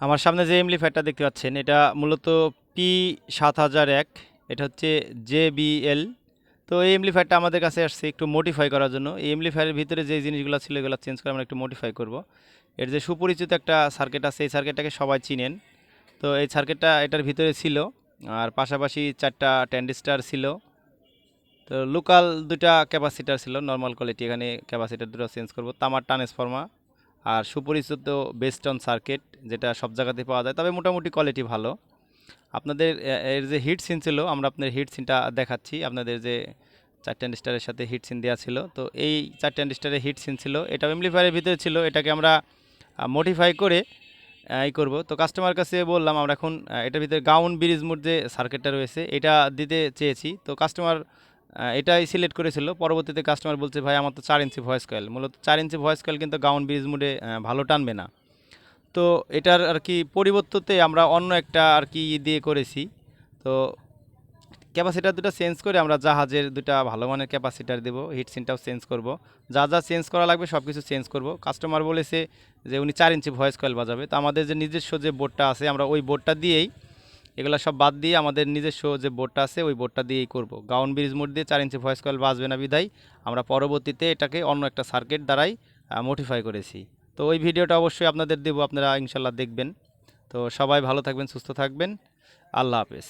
আমার সামনে যে এমপ্লিফায়ারটা দেখতে পাচ্ছেন, এটা মূলত পি সাত হাজার এক, এটা হচ্ছে জে বিএল তো এই এমপ্লিফায়ারটা আমাদের কাছে আসছে একটু মডিফাই করার জন্য। এই এমলি এমপ্লিফায়ারের ভিতরে যে জিনিসগুলো ছিল, এগুলো চেঞ্জ করে আমরা একটু মডিফাই করব। এর যে সুপরিচিত একটা সার্কিট আছে, এই সার্কিটটাকে সবাই চিনেন। তো এই সার্কিটটা এটার ভিতরে ছিল, আর পাশাপাশি চারটা ট্যান্ডিস্টার ছিল। তো লোকাল দুটা ক্যাপাসিটার ছিল নর্মাল কোয়ালিটি এখানে ক্যাপাসিটার দুটো চেঞ্জ করব। তামার ট্রান্সফর্মার আর সুপরিচিত বেস্টন সার্কিট যেটা সব জায়গাতে পাওয়া যায় তবে মোটামুটি কোয়ালিটি ভালো। আপনাদের এর যে হিট সিন ছিল আমরা আপনার হিট সিনটা দেখাচ্ছি। আপনাদের যে চারটে স্টারের সাথে হিট সিন দেওয়া ছিল তো এই চারটে স্টারের হিট সিন ছিল। এটা এমপ্লিফায়ারের ভিতরে ছিল এটাকে আমরা মডিফাই করে আহ, ই করব। তো কাস্টমার কাছে বললাম আমরা এখন এটার ভিতরে গাউন ব্রিজ মোড যে সার্কিটটা রয়েছে এটা দিতে চেয়েছি। তো কাস্টমার এটাই সিলেক্ট করেছিল। পরবর্তীতে কাস্টমার বলছে, ভাই, আমার তো চার ইঞ্চি ভয়েস কয়েল মূলত চার ইঞ্চি ভয়েস কয়েল কিন্তু গাউন ব্রিজ মোডে ভালো টানবে না। তো এটার আর কি পরিবর্ততে আমরা অন্য একটা আর কি দিয়ে করেছি। তো ক্যাপাসিটার দুটো চেঞ্জ করে আমরা জাহাজের দুটা ভালো মানের ক্যাপাসিটার দেবো হিট সিনটাও চেঞ্জ করব। যা যা চেঞ্জ করা লাগবে সব কিছু চেঞ্জ করব। কাস্টমার বলেছে যে, উনি চার ইঞ্চি ভয়েস কয়েল বাজাবে। তো আমাদের যে নিজস্ব যে বোর্ডটা আছে, আমরা ওই বোর্ডটা দিয়েই এগুলো সব বাদ দিয়ে আমাদের নিজস্ব যে বোর্ডটা আছে, ওই বোর্ডটা দিয়েই করব। গাউন ব্রিজ মোড দিয়ে চার ইঞ্চি ভয়েস কয়েল বাজবে না বিধায় আমরা পরবর্তীতে এটাকে অন্য একটা সার্কিট দ্বারাই মডিফাই করেছি। তো ওই ভিডিওটা অবশ্যই আপনাদের দেবো, আপনারা ইনশাল্লাহ দেখবেন। তো সবাই ভালো থাকবেন, সুস্থ থাকবেন। আল্লাহ হাফেজ।